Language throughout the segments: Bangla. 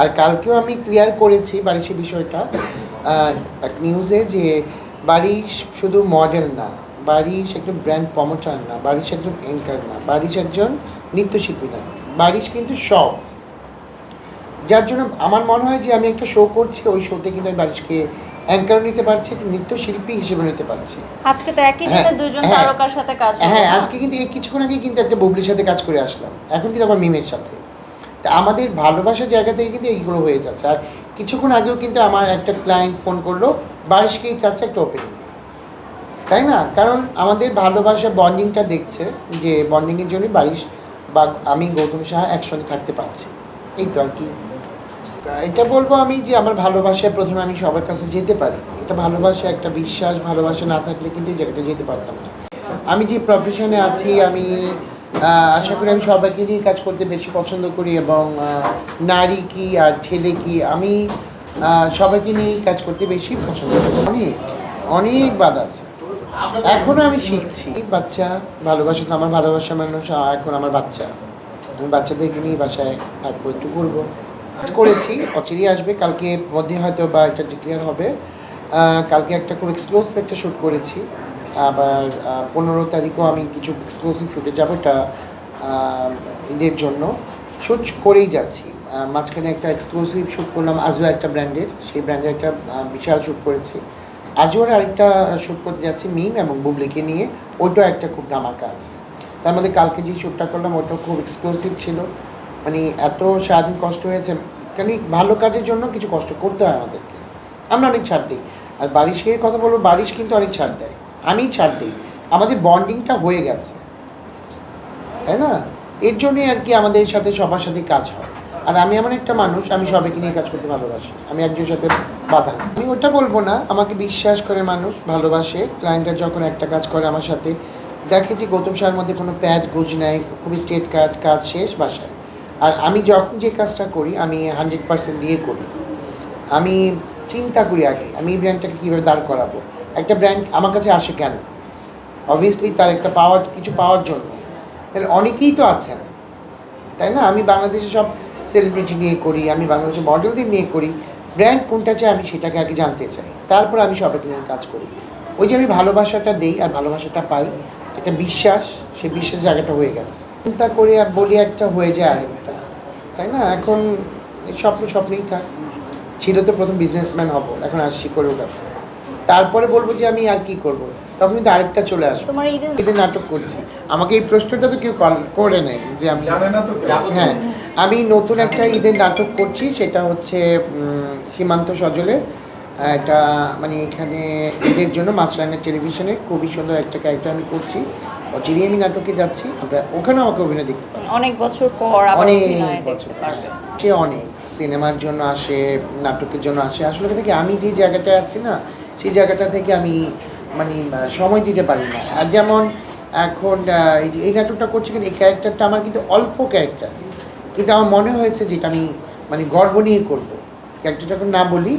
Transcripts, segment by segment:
আর কালকেও আমি ক্লিয়ার করেছি বারিশের বিষয়টা এক নিউজে যে বাড়ি শুধু মডেল না বারিশ একজন ব্র্যান্ড প্রমোটার না বারিশ একজন এঙ্কার না বারিশ একজন নৃত্যশিল্পী না বারিশ কিন্তু সব। যার জন্য আমার মনে হয় যে আমি একটা শো করছি ওই শোতে কিন্তু আমি বারিশকে অ্যাঙ্কার নিতে পারছি নৃত্যশিল্পী হিসেবে নিতে পারছি। আজকে তো একই হ্যাঁ, দিনে দুজন হ্যাঁ। তারকার সাথে কাজ হ্যাঁ আজকে কিন্তু এই কিছুক্ষণ আগে কিন্তু একটা বুবলির সাথে কাজ করে আসলাম। এখন কিন্তু আবার মিমের সাথে। তা আমাদের ভালোবাসার জায়গা থেকে কিন্তু এইগুলো হয়ে যাচ্ছে। আর কিছুক্ষণ আগেও কিন্তু আমার একটা ক্লায়েন্ট ফোন করল বারিশকেই চাচ্ছে একটা ওপেনিং তাই না? কারণ আমাদের ভালোবাসা বন্ডিংটা দেখছে যে বন্ডিংয়ের জন্যই বারিশ বা আমি গৌতম সাহা একসঙ্গে থাকতে পারছি। এই তো আর কি। এটা বলব আমি যে আমার ভালোবাসায় প্রথমে আমি সবার কাছে যেতে পারি। এটা ভালোবাসা, একটা বিশ্বাস, ভালোবাসা না থাকলে কিন্তু এই জায়গাটা যেতে পারতাম না। আমি যে প্রফেশনে আছি, আমি আশা করি আমি সবাইকে নিয়ে কাজ করতে বেশি পছন্দ করি এবং নারী কি আর ছেলে কি, আমি সবাইকে নিয়ে কাজ করতে বেশি পছন্দ করি। অনেক অনেক বাধা আছে। এখনও আমি শিখছি। বাচ্চা ভালোবাসা তো আমার ভালোবাসা মানুষ এখন আমার বাচ্চা। আমি বাচ্চাদেরকে নিয়ে বাসায় থাকব, একটু ঘুরবো। করেছি, অচিরেই আসবে, কালকে মধ্যে হয়তো বা এটা ডিক্লেয়ার হবে। কালকে একটা খুব এক্সক্লুসিভ একটা শ্যুট করেছি। পনেরো তারিখও আমি কিছু এক্সক্লুসিভ শুটে যাব, এটা ঈদের জন্য। শ্যুট করেই যাচ্ছি। মাঝখানে একটা এক্সক্লুসিভ শ্যুট করলাম আজও একটা ব্র্যান্ডের সেই ব্র্যান্ডের একটা বিশাল শ্যুট করেছি। আজও আরেকটা শ্যুট করতে যাচ্ছি মিম এবং বুবলিকে নিয়ে। ওইটাও একটা খুব ধামাকা আছে। তার মধ্যে কালকে যে শ্যুটটা করলাম, ওটাও খুব এক্সক্লুসিভ ছিল। মানে এত সারাদিন কষ্ট হয়েছে কারণ এই ভালো কাজের জন্য কিছু কষ্ট করতে হয় আমাদেরকে। আমরা অনেক ছাড় দিই। আর বারিশকে কথা বলব, বারিশ কিন্তু অনেক ছাড় দেয়। আমি ছাড় দিই। আমাদের বন্ডিংটা হয়ে গেছে। তাই না? এর জন্যই আর কি আমাদের সাথে সবার সাথে কাজ হয়। আর আমি এমন একটা মানুষ, আমি সবাইকে নিয়ে কাজ করতে ভালোবাসি। আমি একজনের সাথে বাধা আমি ওটা বলব না, আমাকে বিশ্বাস করে মানুষ, ভালোবাসে। ক্লায়েন্টরা যখন একটা কাজ করে আমার সাথে, দেখে যে গৌতম সাহের মধ্যে কোনো প্যাচ গুজ নাই, খুবই স্টেট কাট কাজ শেষ বাসায়। আর আমি যখন যে কাজটা করি, আমি হান্ড্রেড পার্সেন্ট দিয়ে করি। আমি চিন্তা করি আগে, আমি এই ব্র্যান্ডটাকে কীভাবে দাঁড় করাবো? একটা ব্র্যান্ড আমার কাছে আসে কেন? অবভিয়াসলি তার একটা পাওয়ার, কিছু পাওয়ার জন্য। তাহলে অনেকেই তো আছেন, তাই না? আমি বাংলাদেশে সব সেলিব্রিটি নিয়ে করি, আমি বাংলাদেশে মডেলদের নিয়ে করি। ব্র্যান্ড কোনটা চাই আমি সেটাকে আগে জানতে চাই। তারপর আমি সবাইকে নিয়ে কাজ করি। ওই যে আমি ভালোবাসাটা দেই আর ভালোবাসাটা পাই এটা বিশ্বাস, সেই বিশ্বাস জায়গাটা হয়ে গেছে। চিন্তা করে আর বলি একটা হয়ে যায় আরেকটা, তাই না? এখন স্বপ্ন স্বপ্নেই থাক। ছিল তো প্রথম বিজনেসম্যান হব, এখন আসছি কোরিওগ্রাফার তারপরে বলব যে আমি আর কি করব। তখন কিন্তু আরেকটা চলে আসবে। তোমার ঈদের নাটক করছি। আমাকে এই প্রশ্নটা তো কেউ করে নেই যে আমি। হ্যাঁ। আমি নতুন একটা ঈদের নাটক করছি সেটা হচ্ছে সীমান্ত সজলে। আহ, একটা মানে এখানে ঈদের জন্য মাছরাঙা টেলিভিশনে খুবই সুন্দর একটা ক্যারেক্টার আমি করছি। অচিরেই আমি নাটকে যাচ্ছি। আমরা ওখানেও আমাকে অভিনয় দেখতে পাবো। অনেক বছর পর অনেক বছর সে অনেক। সিনেমার জন্য আসে নাটকের জন্য আসে। আসলে কি আমি যে জায়গাটায় আছি না সেই জায়গাটা থেকে আমি মানে সময় দিতে পারি না। আর যেমন এখন এই নাটকটা করছি কিন্তু এই ক্যারেক্টারটা আমার কিন্তু অল্প ক্যারেক্টার কিন্তু আমার মনে হয়েছে যেটা আমি মানে গর্ব নিয়ে করব। ক্যারেক্টারটা না বলি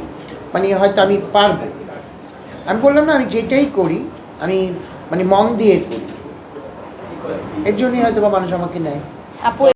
মানে হয়তো আমি পারব। আমি বললাম না, আমি যেটাই করি, আমি মানে মন দিয়ে করি। এর জন্যই হয়তো বা মানুষ আমাকে নেয়। আপু